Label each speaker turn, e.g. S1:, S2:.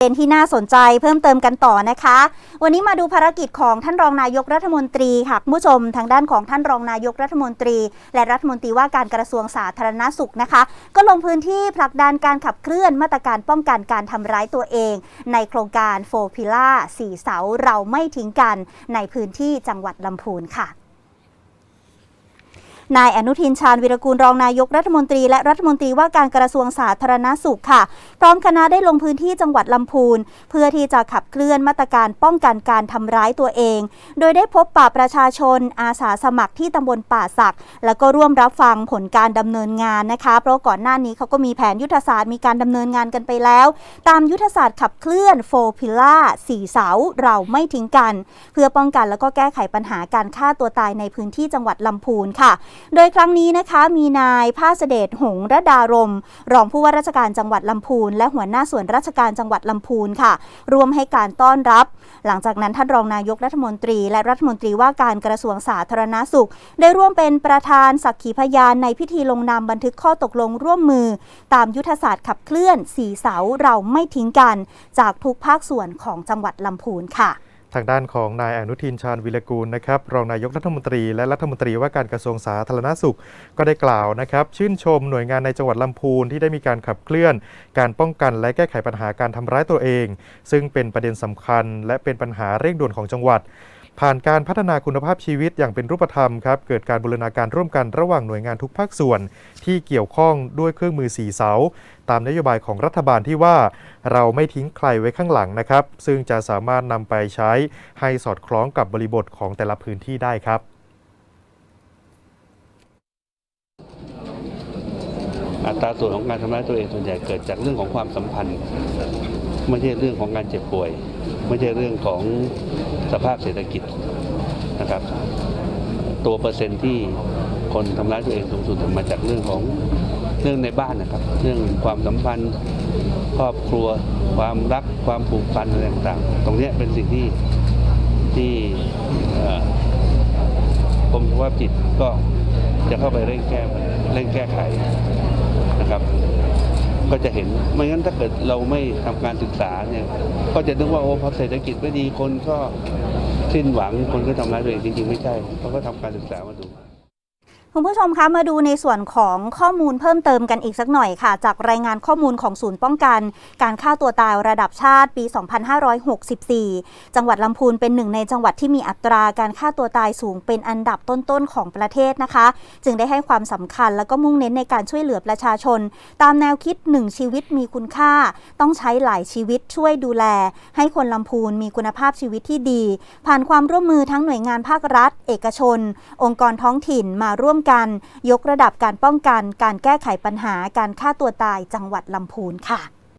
S1: เป็นที่น่าสนใจเพิ่มเติมกันต่อนะคะ วันนี้มาดูภารกิจของท่านรองนายกรัฐมนตรีค่ะคุณผู้ชมทางด้านของท่านรองนายกรัฐมนตรี และรัฐมนตรีว่าการกระทรวงสาธารณสุขนะคะ ก็ลงพื้นที่ผลักดันการขับเคลื่อนมาตรการป้องกันการทำร้ายตัวเอง ในโครงการโฟพิล่าสี่เสาเราไม่ทิ้งกัน ในพื้นที่จังหวัดลำพูนค่ะ นายอนุทินชาญวิรกูลรองนายกรัฐมนตรีและรัฐมนตรีว่าการกระทรวงสาธารณสุขค่ะ พร้อมคณะได้ลงพื้นที่จังหวัดลำพูน เพื่อที่จะขับเคลื่อนมาตรการป้องกันการทำร้ายตัวเอง โดยได้พบป่าประชาชน อาสาสมัครที่ตำบลป่าสัก แล้วก็ร่วมรับฟังผลการดำเนินงานนะคะ เพราะก่อนหน้านี้เขาก็มีแผนยุทธศาสตร์มีการดำเนินงานกันไปแล้ว ตามยุทธศาสตร์ขับเคลื่อนโฟพิล่าสี่เสาเราไม่ทิ้งกัน เพื่อป้องกันแล้วก็แก้ไขปัญหาการฆ่าตัวตายในพื้นที่จังหวัดลำพูนค่ะโดยครั้งนี้นะคะมีนายภาสเดชหงระดารม รองผู้ว่าราชการจังหวัดลำพูน และหัวหน้าส่วนราชการจังหวัดลำพูนค่ะรวมให้การต้อนรับ หลังจากนั้นท่านรองนายกรัฐมนตรี และรัฐมนตรีว่าการกระทรวงสาธารณาสุข ได้ร่วมเป็นประธานสักขีพยานในพิธีลงนามบันทึกข้อตกลงร่วมมือ ตามยุทธศาสตร์ขับเคลื่อนสีเสาเราไม่ทิ้งกัน จากทุกภาคส่วนของจังหวัดลำพูนค่ะ
S2: ทางด้านของนายอนุทินชาญวิรกูลนะครับรองนายกรัฐมนตรีและรัฐมนตรีว่าการกระทรวงสาธารณสุขก็ได้กล่าวนะครับ ชื่นชมหน่วยงานในจังหวัดลำพูนที่ได้มีการขับเคลื่อน การป้องกันและแก้ไขปัญหาการทำร้ายตัวเอง ซึ่งเป็นประเด็นสำคัญ และเป็นปัญหาเร่งด่วนของจังหวัด ผ่านการพัฒนาคุณภาพชีวิตอย่างเป็นรูปธรรมครับ เกิดการบูรณาการร่วมกันระหว่างหน่วยงานทุกภาคส่วน ที่เกี่ยวข้องด้วยเครื่องมือสีเสา ตามนโยบายของรัฐบาลที่ว่า เราไม่ทิ้งใครไว้ข้างหลังนะครับ ซึ่งจะสามารถนำไปใช้ให้สอดคล้องกับบริบทของแต่ละพื้นที่ได้ครับ
S3: อัตราส่วนของการทำร้ายตัวเองส่วนใหญ่เกิดจากเรื่องของความสัมพันธ์ ไม่ใช่เรื่องของการเจ็บป่วย ไม่ใช่เรื่องของสภาพเศรษฐกิจนะครับ ตัวเปอร์เซ็นต์ที่คนทำร้ายตัวเองสูงสุดมาจากเรื่องของเรื่องในบ้านนะครับ เรื่องความสัมพันธ์ครอบครัว ความรักความผูกพันอะไรต่างๆ ตรงนี้เป็นสิ่งที่ที่กรมสุขภาพจิตก็จะเข้าไปเร่งแก้เร่งแก้ไขนะครับ ก็จะเห็นไม่งั้นถ้าเกิดเราไม่ทำการศึกษาเนี่ย ก็จะนึกว่าโอ้พอเศรษฐกิจไม่ดีคนก็สิ้นหวังคนก็ทำร้ายตัวเองจริงๆไม่ใช่เขาก็ทำการศึกษามาดู
S1: คุณผู้ชมคะมาดูในส่วนของข้อมูลเพิ่มเติมกันอีกสักหน่อยค่ะ จากรายงานข้อมูลของศูนย์ป้องกัน การฆ่าตัวตายระดับชาติปี 2564 จังหวัดลำพูนเป็นหนึ่งในจังหวัดที่มีอัตราการฆ่าตัวตายสูงเป็นอันดับต้นๆของประเทศนะคะ จึงได้ให้ความสำคัญและก็มุ่งเน้นในการช่วยเหลือประชาชน ตามแนวคิดหนึ่งชีวิตมีคุณค่า ต้องใช้หลายชีวิตช่วยดูแล ให้คนลำพูนมีคุณภาพชีวิตที่ดี ผ่านความร่วมมือทั้งหน่วยงานภาครัฐ เอกชน องค์กรท้องถิ่นมาร่วมกัน ยกระดับการป้องกัน การแก้ไขปัญหาการฆ่าตัวตายจังหวัดลำพูนค่ะ